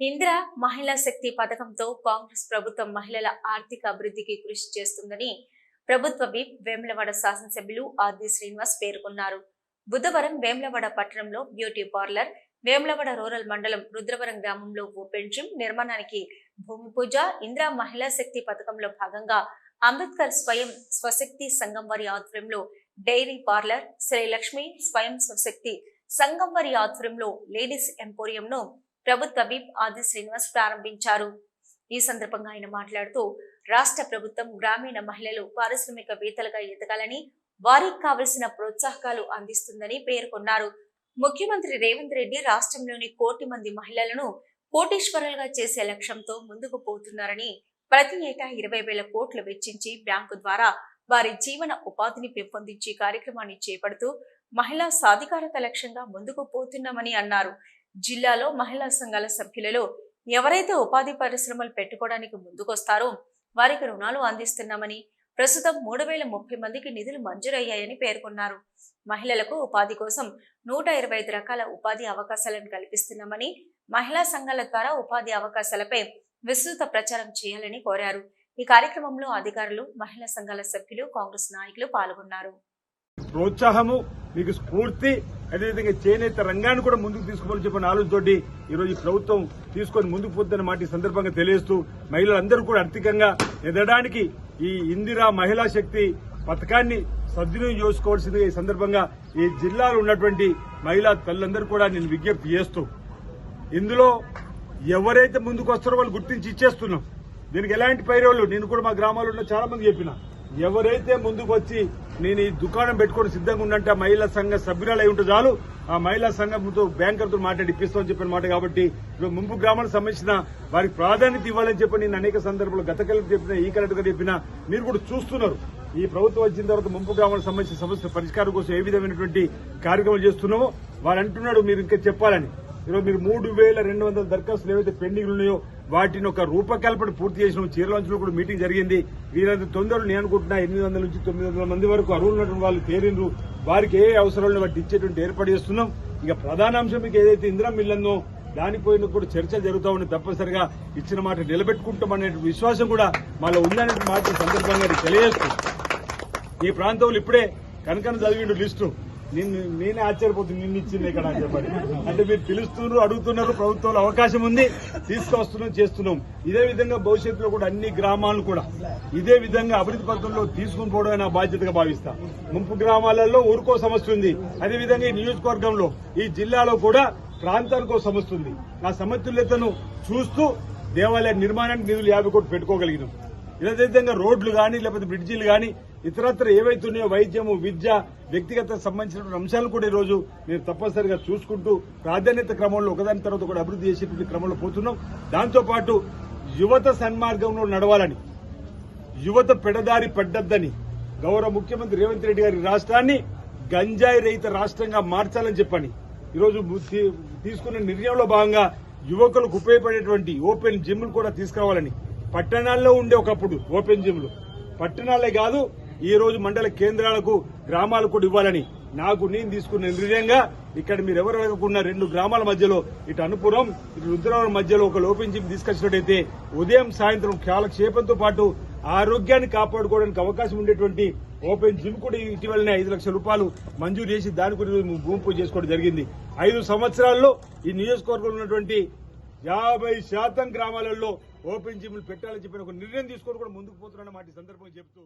ఇందిరా మహిళా శక్తి పథకంతో కాంగ్రెస్ ప్రభుత్వం మహిళల ఆర్థిక అభివృద్ధికి కృషి చేస్తుందని ప్రభుత్వ విప్ వేములవాడ శాసనసభ్యులు ఆర్ది శ్రీనివాస్ పేర్కొన్నారు. బుధవారం వేములవాడ పట్టణంలో బ్యూటీ పార్లర్ వేములవాడ రూరల్ మండలం రుద్రవరం గ్రామంలో ఓపెన్ జిమ్ నిర్మాణానికి భూమి పూజ ఇందిరా మహిళా శక్తి పథకంలో భాగంగా అంబేద్కర్ స్వయం స్వశక్తి సంఘం వారి ఆధ్వర్యంలో డైరీ పార్లర్ శ్రీ లక్ష్మి స్వయం స్వశక్తి సంఘం వారి ఆధ్వర్యంలో లేడీస్ ఎంపోరియంను ప్రభుత్వ విప్ ఆది శ్రీనివాస్ ప్రారంభించారు. ఈ సందర్భంగా ఆయన మాట్లాడుతూ రాష్ట్ర ప్రభుత్వం గ్రామీణ మహిళలు పారిశ్రామికవేత్తలుగా ఎదగాలని వారికి కావలసిన ప్రోత్సాహకాలు అందిస్తుందని పేర్కొన్నారు. ముఖ్యమంత్రి రేవంత్ రెడ్డి రాష్ట్రంలోని కోటి మంది మహిళలను కోటీశ్వరులుగా చేసే లక్ష్యంతో ముందుకు పోతున్నారని ప్రతి ఏటా ఇరవై వేల కోట్లు వెచ్చించి బ్యాంకు ద్వారా వారి జీవన ఉపాధిని పెంపొందించే కార్యక్రమాన్ని చేపడుతూ మహిళా సాధికారత లక్ష్యంగా ముందుకు పోతున్నామని అన్నారు. జిల్లాలో మహిళా సంఘాల సభ్యులలో ఎవరైతే ఉపాధి పరిశ్రమలు పెట్టుకోవడానికి ముందుకొస్తారో వారికి రుణాలు అందిస్తున్నామని ప్రస్తుతం మూడు వేల ముప్పై మందికి నిధులు మంజూరయ్యాయని పేర్కొన్నారు. మహిళలకు ఉపాధి కోసం నూట ఇరవై ఐదు రకాల ఉపాధి అవకాశాలను కల్పిస్తున్నామని మహిళా సంఘాల ద్వారా ఉపాధి అవకాశాలపై విస్తృత ప్రచారం చేయాలని కోరారు. ఈ కార్యక్రమంలో అధికారులు మహిళా సంఘాల సభ్యులు కాంగ్రెస్ నాయకులు పాల్గొన్నారు. ప్రోత్సాహము మీకు స్ఫూర్తి అదేవిధంగా చేనేత రంగాన్ని కూడా ముందుకు తీసుకోవాలని చెప్పిన ఆలోచనతోటి ఈరోజు ప్రభుత్వం తీసుకొని ముందుకు పోతుందన్న మాట ఈ సందర్భంగా తెలియజేస్తూ మహిళలందరూ కూడా ఆర్థికంగా ఎదడానికి ఈ ఇందిరా మహిళా శక్తి పథకాన్ని సద్వినియోగం చేసుకోవాల్సిందిగా ఈ సందర్భంగా ఈ జిల్లాలో ఉన్నటువంటి మహిళా తల్లందరూ కూడా నేను విజ్ఞప్తి చేస్తూ ఇందులో ఎవరైతే ముందుకు వస్తారో వాళ్ళు గుర్తించి ఇచ్చేస్తున్నాం. దీనికి ఎలాంటి పైరోళ్ళు నేను కూడా మా గ్రామాల్లో ఉన్న చాలా మంది చెప్పిన. ఎవరైతే ముందుకు వచ్చి నేను ఈ దుకాణం పెట్టుకొని సిద్ధంగా ఉన్నట్టు మహిళా సంఘ సభ్యురాలు అయి ఉంటే చాలు. ఆ మహిళా సంఘంతో బ్యాంకర్తో మాట్లాడి ఇప్పిస్తామని చెప్పిన మాట కాబట్టి ముంపు గ్రామాలకు సంబంధించిన వారికి ప్రాధాన్యత ఇవ్వాలని చెప్పి నేను అనేక సందర్భాలు గత కలెక్టర్ చెప్పిన ఈ కలెక్టర్గా చెప్పిన మీరు కూడా చూస్తున్నారు. ఈ ప్రభుత్వం వచ్చిన తర్వాత ముంపు గ్రామాలకు సంబంధించిన సమస్య పరిష్కారం కోసం ఏ విధమైనటువంటి కార్యక్రమాలు చేస్తున్నామో వారు అంటున్నాడు మీరు ఇంకా చెప్పాలని. ఈరోజు మీరు మూడు వేల రెండు వందల దరఖాస్తులు ఏవైతే పెండింగ్లు ఉన్నాయో వాటిని ఒక రూపకల్పన పూర్తి చేసిన చీరలాంచ్లో కూడా మీటింగ్ జరిగింది. వీరంత తొందరలో నేను అనుకుంటున్నా ఎనిమిది వందల నుంచి తొమ్మిది వందల మంది వరకు అరువులు ఉన్నటువంటి వాళ్ళు తేరిండ్రు వారికి ఏ అవసరాలను వాటి ఇచ్చేటువంటి ఏర్పాటు చేస్తున్నాం. ఇక ప్రధాన అంశం మీకు ఏదైతే ఇందిరా మిల్లందో దానిపోయిన కూడా చర్చలు జరుగుతా ఉన్నాయి తప్పనిసరిగా. ఇచ్చిన మాట నిలబెట్టుకుంటామనే విశ్వాసం కూడా మాలో ఉందనే మాట సందర్భంగా నేను తెలియజేస్తూ ఈ ప్రాంతంలో ఇప్పుడే కనకన చదివిండు లిస్టు. నిన్ను నేనే ఆశ్చర్యపోతుంది నిన్ను ఇచ్చింది ఇక్కడ అని చెప్పండి. అంటే మీరు పిలుస్తున్నారు అడుగుతున్నారు ప్రభుత్వంలో అవకాశం ఉంది తీసుకొస్తున్నాం చేస్తున్నాం. ఇదే విధంగా భవిష్యత్తులో కూడా అన్ని గ్రామాలను కూడా ఇదే విధంగా అభివృద్ధి పథకంలో తీసుకుని పోవడమే నా బాధ్యతగా భావిస్తా. ముంపు గ్రామాలలో ఊరుకో సమస్య ఉంది. అదే విధంగా ఈ నియోజకవర్గంలో ఈ జిల్లాలో కూడా ప్రాంతానికో సమస్య ఉంది. నా సమతుల్యతను చూస్తూ దేవాలయ నిర్మాణానికి నిధులు యాభై కోట్లు పెట్టుకోగలిగినాం. విధంగా రోడ్లు కానీ లేకపోతే బ్రిడ్జీలు కానీ ఇతరత్ర ఏవైతే ఉన్నాయో వైద్యము విద్య వ్యక్తిగత సంబంధించిన అంశాలు కూడా ఈ రోజు నేను తప్పనిసరిగా చూసుకుంటూ ప్రాధాన్యత క్రమంలో ఒకదాని తర్వాత కూడా అభివృద్ధి చేసేటువంటి క్రమంలో పోతున్నాం. దాంతోపాటు యువత సన్మార్గంలో నడవాలని యువత పెడదారి పడ్డద్దని గౌరవ ముఖ్యమంత్రి రేవంత్ రెడ్డి గారి రాష్ట్రాన్ని గంజాయి రహిత రాష్ట్రంగా మార్చాలని చెప్పని ఈరోజు తీసుకున్న నిర్ణయంలో భాగంగా యువకులకు ఉపయోగపడేటువంటి ఓపెన్ జిమ్లు కూడా తీసుకురావాలని పట్టణాల్లో ఉండే ఒకప్పుడు ఓపెన్ జిమ్లు. పట్టణాలే కాదు ఈ రోజు మండల కేంద్రాలకు గ్రామాలకు కూడా ఇవ్వాలని. నాకు నేను తీసుకున్న నిర్ణయంగా ఇక్కడ మీరు ఎవరు అడగకుండా రెండు గ్రామాల మధ్యలో ఇటు అనుపురం ఇటు రుద్రవరం మధ్యలో ఒక లోపించి జిమ్ తీసుకొచ్చినట్టయితే ఉదయం సాయంత్రం కాలక్షేపంతో పాటు ఆరోగ్యాన్ని కాపాడుకోవడానికి అవకాశం ఉండేటువంటి ఓపెన్ జిమ్ కూడా ఇటీవలనే ఐదు లక్షల రూపాయలు మంజూరు చేసి దాని కూడా భూమి పూజ చేసుకోవడం జరిగింది. ఐదు సంవత్సరాల్లో ఈ నియోజకవర్గంలో ఉన్నటువంటి యాభై శాతం గ్రామాలలో ఓపెన్ జిమ్లు పెట్టాలని చెప్పిన ఒక నిర్ణయం తీసుకొని కూడా ముందుకు పోతున్న మాట సందర్భంగా చెప్తూ